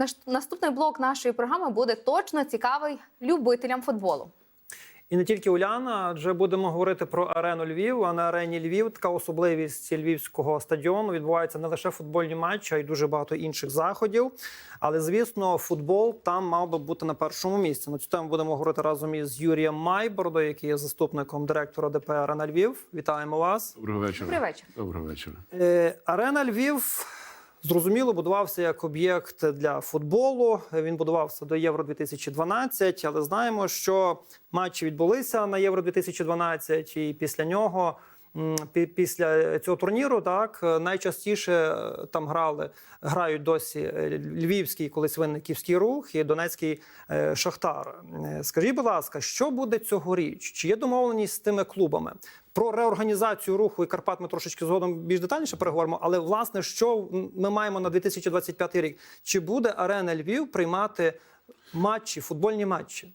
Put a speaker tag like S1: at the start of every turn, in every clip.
S1: Наш наступний блок нашої програми буде точно цікавий любителям футболу.
S2: І не тільки Уляна, адже будемо говорити про арену Львів. А на арені Львів така особливість львівського стадіону відбуваються не лише футбольні матчі, а й дуже багато інших заходів. Але звісно, футбол там мав би бути на першому місці. На цю тему будемо говорити разом із Юрієм Майбордо, який є заступником директора ДП «Арена Львів. Вітаємо вас.
S3: Доброго вечора.
S1: Добрий вечір.
S3: Доброго вечора.
S2: Е, Арена Львів зрозуміло будувався як об'єкт для футболу. Він будувався до Євро 2012 але знаємо, що матчі відбулися на Євро 2012 і після нього. Після цього турніру так найчастіше е, там грали, грають досі е, львівський, колись винниківський рух і донецький е, шахтар. Скажіть, будь ласка, що буде цьогоріч? Чи є домовленість з тими клубами? Про реорганізацію руху і Карпат ми трошечки згодом більш детальніше переговоримо. Але власне, що ми маємо на 2025 рік? Чи буде арена Львів приймати матчі, футбольні матчі?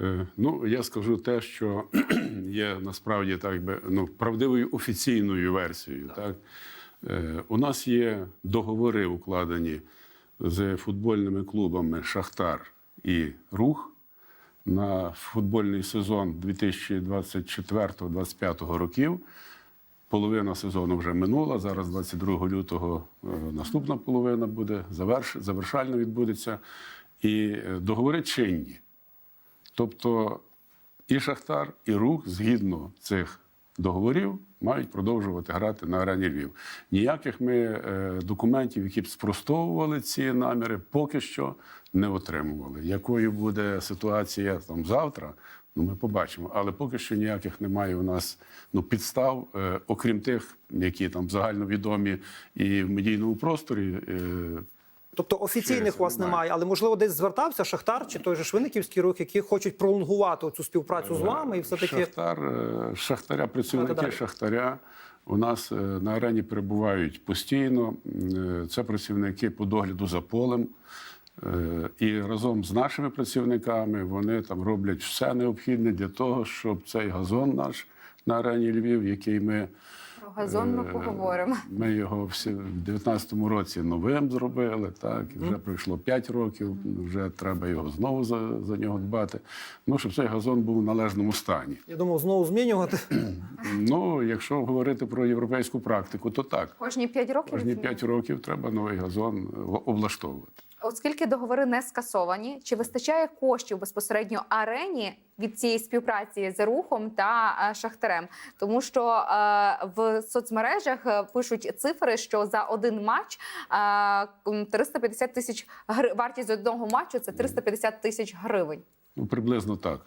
S3: Е, ну, я скажу те, що є насправді так би ну, правдивою офіційною версією. Так. Е, у нас є договори укладені з футбольними клубами Шахтар і Рух на футбольний сезон 2024-2025 років. Половина сезону вже минула. Зараз 22 лютого е, наступна половина буде заверш, завершально відбудеться. І е, договори чинні. Тобто і Шахтар, і рух згідно цих договорів мають продовжувати грати на арені Львів. Ніяких ми е, документів, які б спростовували ці наміри, поки що не отримували. Якою буде ситуація там завтра? Ну, ми побачимо, але поки що ніяких немає у нас ну, підстав, е, окрім тих, які там загальновідомі і в медійному просторі. Е,
S2: Тобто офіційних у вас
S3: немає.
S2: але можливо десь звертався Шахтар чи той же Швиниківський рух, які хочуть пролонгувати цю співпрацю з вами, і все таки
S3: Шахтар, е, Шахтаря, працівники. Шахтаря у нас е, на арені перебувають постійно. Е, Це працівники по догляду за полем. Е, І разом з нашими працівниками вони там роблять все необхідне для того, щоб цей газон наш на арені Львів, який ми
S1: газон ми
S3: Е,
S1: поговоримо.
S3: Ми його всі в 19-му році новим зробили. Так і вже пройшло 5 років. Вже треба його знову за, за нього дбати. Ну щоб цей газон був в належному стані.
S2: я думав знову змінювати.
S3: Ну, якщо говорити про європейську практику, то так.
S1: Кожні 5 років.
S3: Кожні 5 років треба новий газон е, облаштовувати.
S1: Оскільки договори не скасовані, чи вистачає коштів безпосередньо арені від цієї співпраці з рухом та е, шахтарем? Тому що е, в соцмережах е, пишуть цифри, що за один матч е, м, 350 тисяч гри... вартість одного матчу це 350 тисяч гривень.
S3: Ну, приблизно так.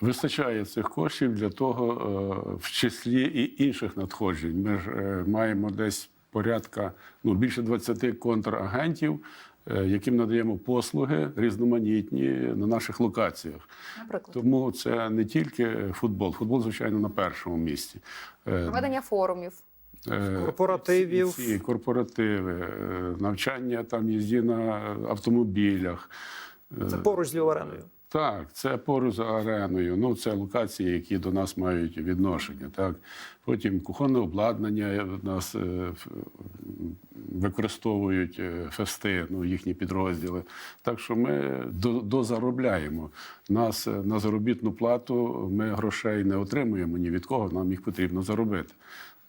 S3: Вистачає цих коштів для того, в числі і інших надходжень. Ми ж маємо десь порядка ну, більше 20 контрагентів, е, яким надаємо послуги різноманітні на наших локаціях.
S1: Наприклад,
S3: Тому це не тільки футбол. Футбол, звичайно, на першому місці. Е,
S1: проведення форумів.
S3: Е,
S2: Корпоративів.
S3: Ці, ці корпоративи, навчання там їзді на автомобілях.
S2: Це поруч з Львів ареною.
S3: Так, це поруч з ареною. Ну, це локації, які до нас мають відношення. Так. Потім кухонне обладнання в нас е, використовують е, фести, ну, їхні підрозділи. Так що ми до- дозаробляємо. Нас е, на заробітну плату ми грошей не отримуємо ні від кого, нам їх потрібно заробити.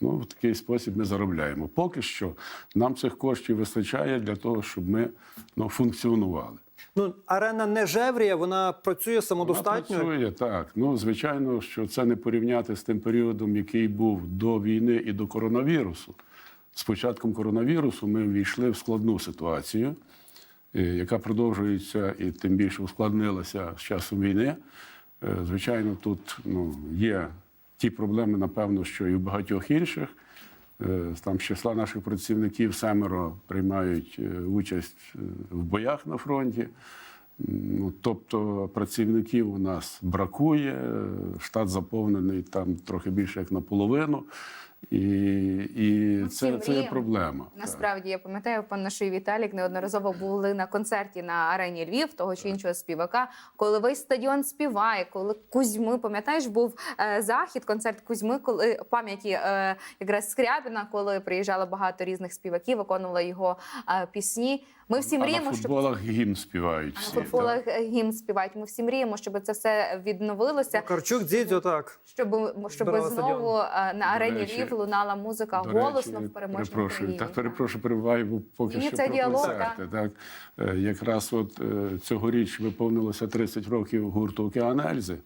S3: Ну, в такий спосіб ми заробляємо. Поки що нам цих коштів вистачає для того, щоб ми ну, функціонували.
S2: Ну арена не жевріє, вона працює самодостатньо.
S3: Вона працює так. Ну звичайно, що це не порівняти з тим періодом, який був до війни і до коронавірусу. З початком коронавірусу ми ввійшли в складну ситуацію, е, яка продовжується і тим більше ускладнилася з часом війни. Е, Звичайно, тут ну, є ті проблеми, напевно, що і в багатьох інших. Е, Там числа наших працівників семеро приймають е, участь е, в боях на фронті. Ну, тобто працівників у нас бракує, штат заповнений там трохи більше як наполовину. І, і
S1: Ну,
S3: це, це є проблема. Так.
S1: Насправді я пам'ятаю, пан Наший Віталік неодноразово були на концерті на арені Львів того чи іншого співака, коли весь стадіон співає, коли Кузьми, пам'ятаєш, був е, захід, концерт Кузьми, коли пам'яті е, якраз Скрябіна, коли приїжджало багато різних співаків, виконували його е, пісні. Ми всі
S3: а на
S1: мріємо, щоб
S3: футболах гімн співають
S1: на
S3: всі.
S1: футболах
S3: так.
S1: гімн співають. Ми всі мріємо, щоб це все відновилося.
S2: Карчук, Дзідзьо, так.
S1: Щоб, щоб знову е, на арені Львів лунала музика
S3: До
S1: голосно
S3: речі,
S1: в переможній
S3: перепрошую,
S1: Україні.
S3: Так, перепрошую, перебуваю, поки
S1: Ні,
S3: що
S1: це
S3: про
S1: діалог,
S3: концерти. Так. Е, Якраз от е, цьогоріч виповнилося 30 років гурту Океан Ельзи.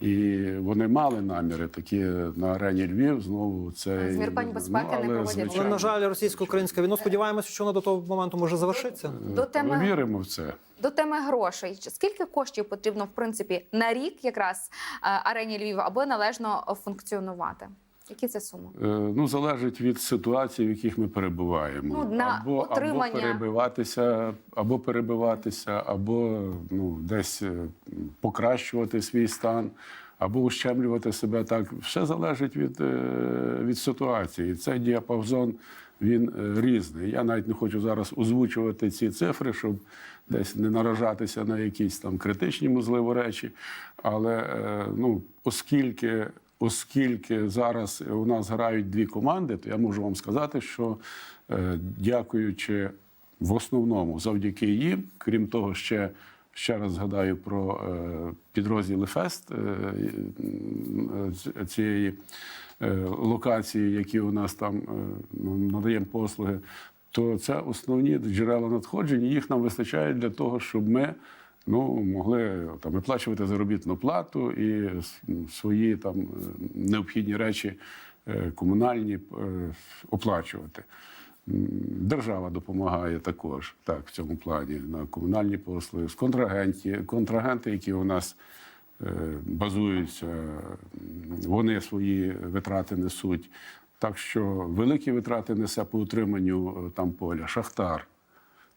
S3: І вони мали наміри такі на арені Львів. Знову це
S1: З безпеки не проводять.
S2: Але, на жаль, російсько-українська війна. Сподіваємося, що вона до того моменту може завершитися.
S1: До
S3: Ми
S1: теми
S3: віримо в це.
S1: до теми грошей. Скільки коштів потрібно в принципі на рік якраз е, арені Львів, аби належно функціонувати? Які це суми?
S3: Е, Ну, залежить від ситуації, в яких ми перебуваємо.
S1: Ну, на
S3: або,
S1: утримання.
S3: або перебиватися, або перебиватися, або ну, десь е, покращувати свій стан, або ущемлювати себе так. Все залежить від, е, від ситуації. Цей діапазон він різний. Я навіть не хочу зараз озвучувати ці цифри, щоб десь не наражатися на якісь там критичні, можливо, речі. Але ну, оскільки Оскільки зараз у нас грають дві команди, то я можу вам сказати, що е, дякуючи в основному завдяки їм, крім того, ще, ще раз згадаю про е, підрозділи Фест е, цієї локації, які у нас там надаємо послуги, то це основні джерела надходжень. Їх нам вистачає для того, щоб ми ну, могли там виплачувати заробітну плату і свої там необхідні речі е, комунальні е, оплачувати. Держава допомагає також так, в цьому плані на комунальні послуги, з контрагенті, контрагенти, які у нас е, базуються, вони свої витрати несуть. Так що великі витрати несе по утриманню там поля. Шахтар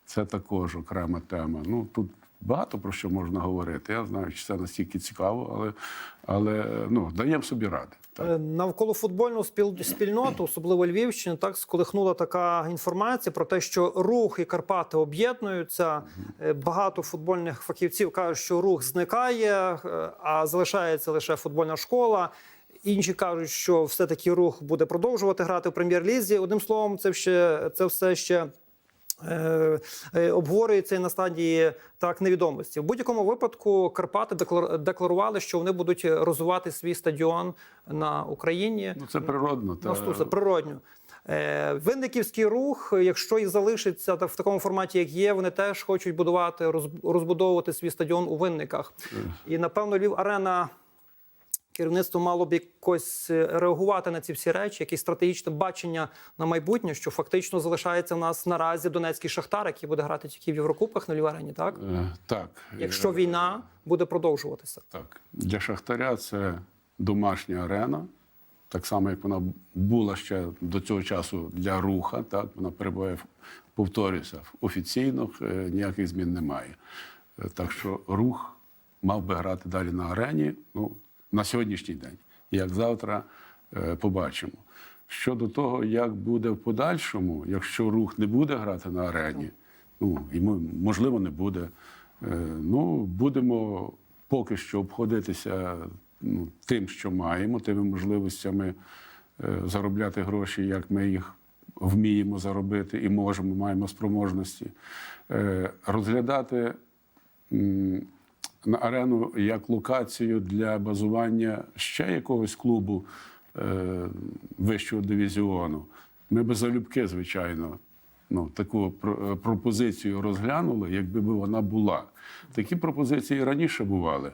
S3: це також окрема тема. Ну тут багато про що можна говорити. Я знаю, чи це настільки цікаво, але, але ну, даємо собі ради. Так.
S2: Е, Навколо футбольну спіл- спільноту, особливо Львівщини, так сколихнула така інформація про те, що рух і Карпати об'єднуються. Е, Багато футбольних фахівців кажуть, що рух зникає, е, а залишається лише футбольна школа. Інші кажуть, що все-таки рух буде продовжувати грати в прем'єр-лізі. Одним словом, це ще це все ще. Е, е, Обговорюється і на стадії так невідомості. В будь-якому випадку Карпати деклар- декларували, що вони будуть розвивати свій стадіон на Україні.
S3: Ну це природно. Та...
S2: Ну, це природньо. Е, Винниківський рух, якщо і залишиться в такому форматі, як є, вони теж хочуть будувати, роз- розбудовувати свій стадіон у винниках. І напевно, Львів арена. Керівництво мало б якось е, реагувати на ці всі речі, якесь стратегічне бачення на майбутнє, що фактично залишається в нас наразі Донецький шахтар, який буде грати тільки в Єврокубках на Львів-арені, так?
S3: Е, так.
S2: Якщо
S3: Е,
S2: війна буде продовжуватися.
S3: Так, для Шахтаря це домашня арена, так само, як вона була ще до цього часу для руха. Так, вона перебуває, повторюся, е, ніяких змін немає. Так що рух мав би грати далі на арені ну, на сьогоднішній день. Як завтра е, побачимо. Щодо того, як буде в подальшому, якщо рух не буде грати на арені, ну йому можливо не буде. Е, Ну, будемо поки що обходитися ну, тим, що маємо, тими можливостями е, заробляти гроші, як ми їх вміємо заробити і можемо, маємо спроможності. Розглядати на арену як локацію для базування ще якогось клубу е, вищого дивізіону. Ми би залюбки, звичайно, ну, таку е, пропозицію розглянули, якби би вона була. Такі пропозиції раніше бували,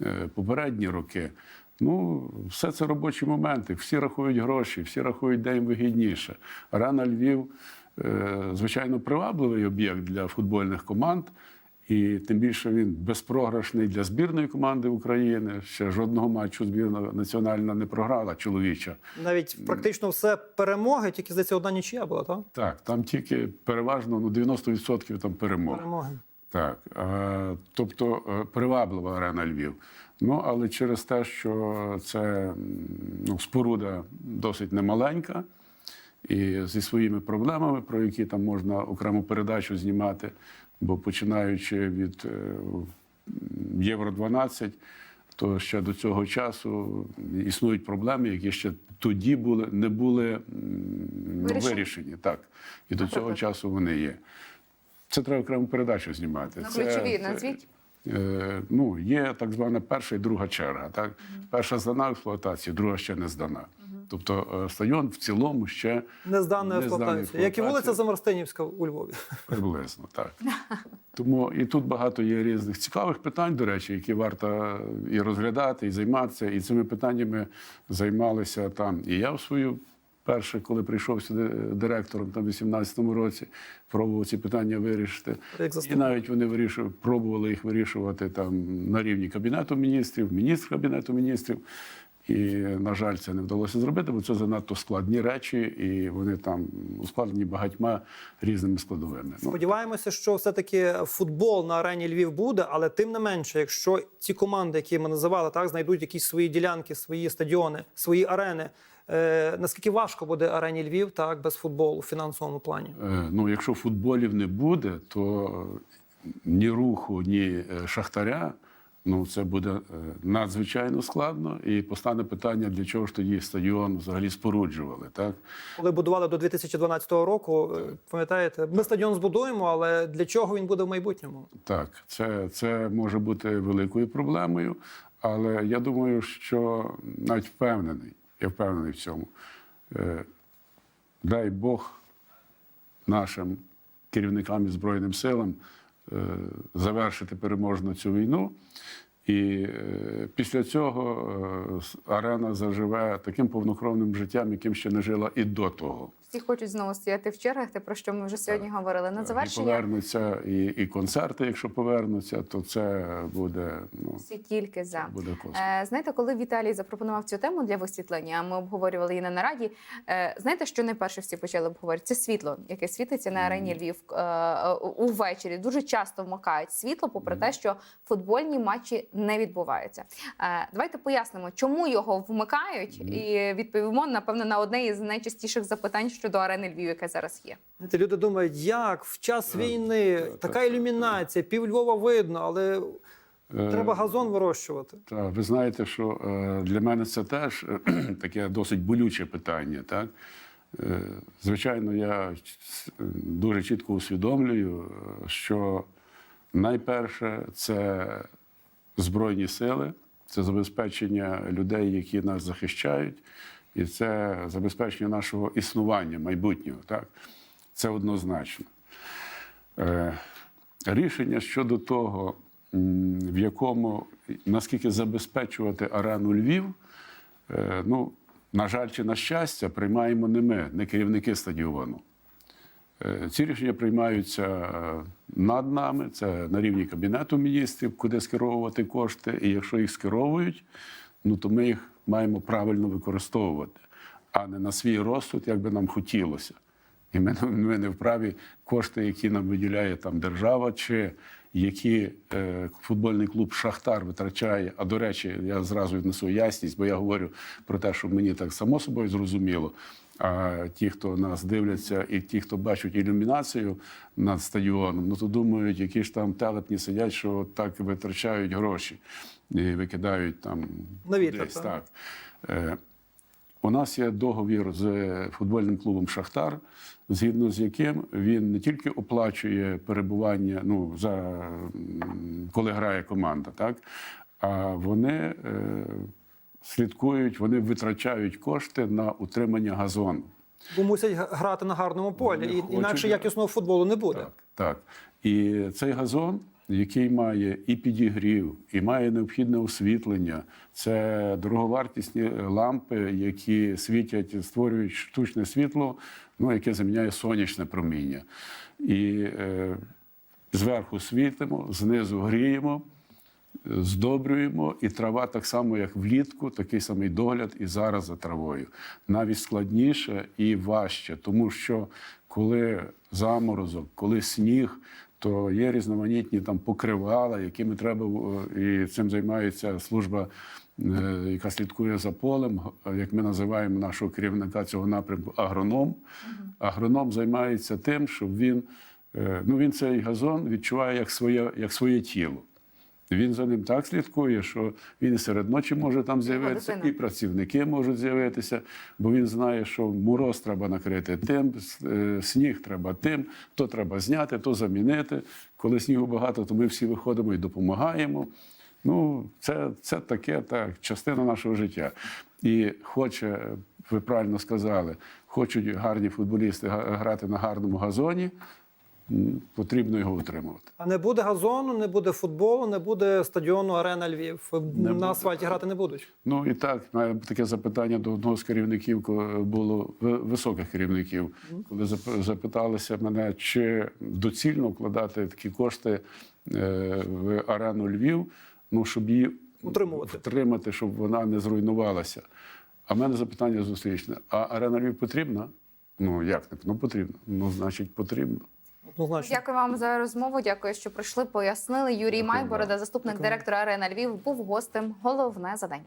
S3: е, попередні роки. Ну, все це робочі моменти. Всі рахують гроші, всі рахують, де їм вигідніше. Арена Львів, е, звичайно, привабливий об'єкт для футбольних команд. І тим більше він безпрограшний для збірної команди України. Ще жодного матчу збірна національна не програла чоловіча.
S2: Навіть практично все перемоги, тільки здається, одна нічия була, так?
S3: Так, там тільки переважно ну, 90% там перемог.
S2: Перемоги.
S3: Так, тобто е, приваблива арена Львів. Ну, але через те, що це ну, споруда досить немаленька і зі своїми проблемами, про які там можна окрему передачу знімати, бо починаючи від е, Євро 12, то ще до цього часу існують проблеми, які ще тоді були, не були
S1: Вирішені?
S3: вирішені. Так. І до цього часу вони є. Це треба окрему передачу знімати. Це-
S1: ключові
S3: це-
S1: назвіть.
S3: Е, ну, є так звана перша і друга черга. Так? Перша здана в експлуатацію, друга ще не здана. Тобто е, стадіон в цілому ще
S2: Не здана експлуатація. Як і вулиця
S3: експлуатація.
S2: Замарстинівська у Львові.
S3: приблизно. Так. Тому і тут багато є різних цікавих питань, до речі, які варто і розглядати, і займатися. І цими питаннями займалися там. І я в свою перше, коли прийшов сюди директором там, в 18-му році, пробував ці питання вирішити. І навіть вони вирішували, пробували їх вирішувати там на рівні кабінету міністрів, міністр кабінету міністрів. І, на жаль, це не вдалося зробити, бо це занадто складні речі, і вони там ускладнені багатьма різними складовими. Ну,
S2: Сподіваємося, що все-таки футбол на арені Львів буде, але тим не менше, якщо ці команди, які ми називали, так знайдуть якісь свої ділянки, свої стадіони, свої арени. Е, наскільки важко буде арені Львів так без футболу в фінансовому плані?
S3: Е, Ну, якщо футболів не буде, то ні руху, ні е, шахтаря. Ну, це буде надзвичайно складно, і постане питання, для чого ж тоді стадіон взагалі споруджували. Так?
S2: Коли будували до 2012 року, пам'ятаєте, ми стадіон збудуємо, але для чого він буде в майбутньому?
S3: Так, це, це може бути великою проблемою, але я думаю, що навіть впевнений, я впевнений в цьому. Е, дай Бог нашим керівникам і Збройним силам е, завершити переможно цю війну. І е, після цього арена заживе таким повнокровним життям, яким ще не жила і до того.
S1: Всі хочуть знову стояти в чергах, те про що ми вже сьогодні говорили. На
S3: І повернуться, і, і концерти, якщо повернуться, то це буде ну,
S1: всі тільки за.
S3: буде космос.
S1: Е, знаєте, коли Віталій запропонував цю тему для висвітлення, ми обговорювали її на нараді. Е, знаєте, що найперше всі почали обговорювати? Це світло, яке світиться на арені Львів е, увечері. Дуже часто вмикають світло, попри те, що футбольні матчі не відбуваються. Е, давайте пояснимо, чому його вмикають, і відповімо напевно на одне із найчастіших запитань щодо арени Львів, яке зараз є.
S2: Знаєте, люди думають, як в час війни
S3: так,
S2: така
S3: так,
S2: ілюмінація, пів Львова видно, але
S3: Е,
S2: треба газон вирощувати.
S3: Та, ви знаєте, що е, для мене це теж таке досить болюче питання. Так? Е, Звичайно, я дуже чітко усвідомлюю, що найперше це Збройні сили, це забезпечення людей, які нас захищають, і це забезпечення нашого існування майбутнього. Так? Це однозначно. Е, Рішення щодо того, в якому наскільки забезпечувати арену Львів, е, ну, на жаль, чи на щастя, приймаємо не ми, не керівники стадіону. Е, Ці рішення приймаються над нами, це на рівні Кабінету міністрів, куди скеровувати кошти. І якщо їх скеровують, ну то ми їх маємо правильно використовувати, а не на свій розсуд, як би нам хотілося. І ми, ми не вправі кошти, які нам виділяє там держава, чи які е, футбольний клуб Шахтар витрачає. А до речі, я зразу віднесу ясність, бо я говорю про те, що мені так само собою зрозуміло. А ті, хто нас дивляться, і ті, хто бачать ілюмінацію над стадіоном, ну то думають, які ж там телепні сидять, що так витрачають гроші і викидають там
S2: На вітер,
S3: кудись,
S2: так.
S3: так. Е, у нас є договір з футбольним клубом Шахтар, згідно з яким він не тільки оплачує перебування, ну за коли грає команда, так а вони е, слідкують, вони витрачають кошти на утримання газону.
S2: Бо мусять грати на гарному полі, і
S3: хочуть,
S2: інакше якісного футболу не буде.
S3: Так, так. І цей газон, який має і підігрів, і має необхідне освітлення, це дороговартісні лампи, які світять, створюють штучне світло, ну, яке заміняє сонячне проміння. І е, зверху світимо, знизу гріємо. Здобрюємо, і трава так само, як влітку, такий самий догляд і зараз за травою. Навіть складніше і важче, тому що коли заморозок, коли сніг, то є різноманітні там покривала, якими треба е, і цим займається служба, е, яка слідкує за полем, як ми називаємо нашого керівника цього напрямку, агроном. Агроном займається тим, щоб він, е, ну він цей газон відчуває як своє, як своє тіло. Він за ним так слідкує, що він і серед ночі може там з'явитися, і працівники можуть з'явитися, бо він знає, що мороз треба накрити тим, е, сніг треба тим, то треба зняти, то замінити. Коли снігу багато, то ми всі виходимо і допомагаємо. Ну, це, це таке так, частина нашого життя. І хоче, ви правильно сказали, хочуть гарні футболісти грати на гарному газоні, потрібно його утримувати.
S2: А не буде газону, не буде футболу, не буде стадіону Арена Львів. на
S3: буде.
S2: асфальті грати не будуть.
S3: Ну і так, має таке запитання до одного з керівників, коли було ви- високих керівників, коли запиталися мене, чи доцільно вкладати такі кошти е, в арену Львів, ну щоб її
S2: Утримувати.
S3: втримати, щоб вона не зруйнувалася. А в мене запитання зустрічне: а арена Львів потрібна? Ну як не ну потрібно? Ну, значить, потрібно.
S2: Однозначно.
S1: Дякую вам за розмову. Дякую, що прийшли. Пояснили. Юрій Майборода, заступник
S2: Дякую.
S1: директора Арена Львів, був гостем. Головне за.